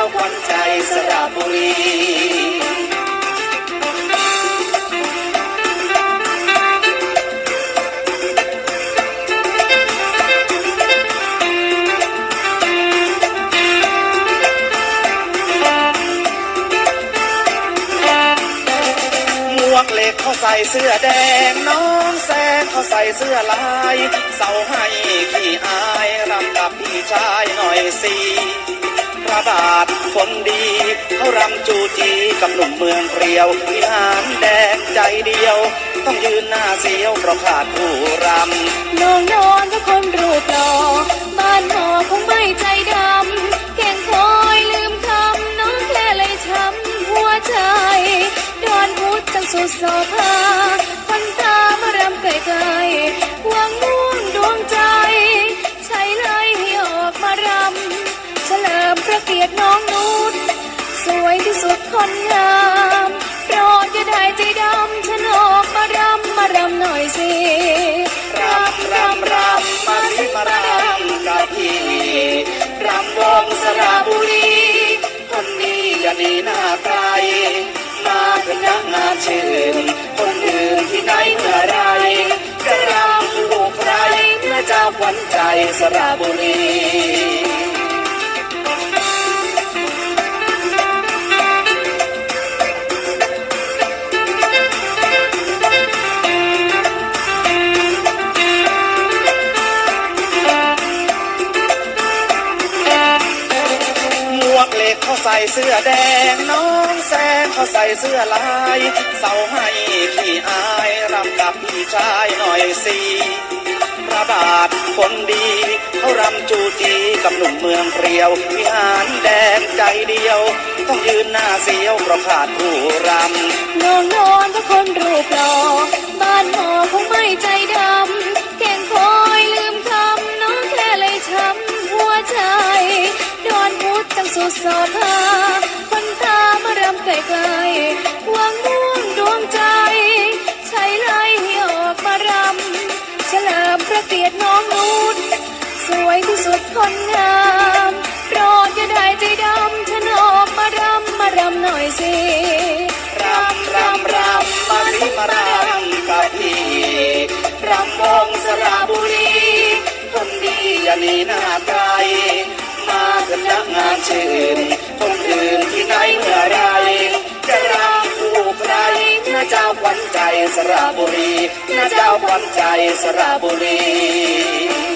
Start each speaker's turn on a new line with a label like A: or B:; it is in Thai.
A: าขวัญใจสระบุรีหมวกเหล็กเขาใส่เสื้อแดงน้องแซงเขาใส่เสื้อลาย เสาให้ขี้อายรำกับพี่ชายหน่อยสิ พระบาทคนดี เขารำจูจีกับหนุ่มเมืองเปรียววิหารแดงใจเดียว ต้องยืนหน้าเสียวเพราะขาดผู้รำ
B: น้องนอนก็คนรูปหล่อบ้านหอคงไม่ใจดำ ระเกียรติน้องนุชสวยที่สุดคนงามโปรดอย่าได้ใจดำฉันออกมารำมารำหน่อยสิ
A: รำรำรำมาสิมารำกับพี่รำวงสระบุรีคนนี้อย่าหนีหน้าใครมาเป็นนักงานชื่นคนอื่นที่ไหนเมื่อไรจะรำคู่ใครเมื่อเจ้าขวัญใจสระบุรี เขาใส่เสื้อแดงน้องแซงเขาใส่เสื้อลายเสาให้พี่อายรำกับพี่ชายหน่อยสิพระบาทคนดีเขารำจูจีกับหนุ่มเมืองเปรียว วิหารแดงใจเดียว ต้องยืนหน้าเสียวเพราะขาดผู้รำ
B: น้องนอนก็คนรูปหล่อบ้านหอ คนงามโปรดอย่าได้ใจดำฉันออกมารำมารำหน่อยสิ
A: รำรำรำมาสิมารำกับพี่รำวงสระบุรีคนดีอย่าหนีหน้าใครมาเป็นนักงานชื่นคนอื่นที่ไหนเมื่อไรจะรำคู่ใครนะเจ้าขวัญใจสระบุรีนะเจ้าขวัญใจสระบุรี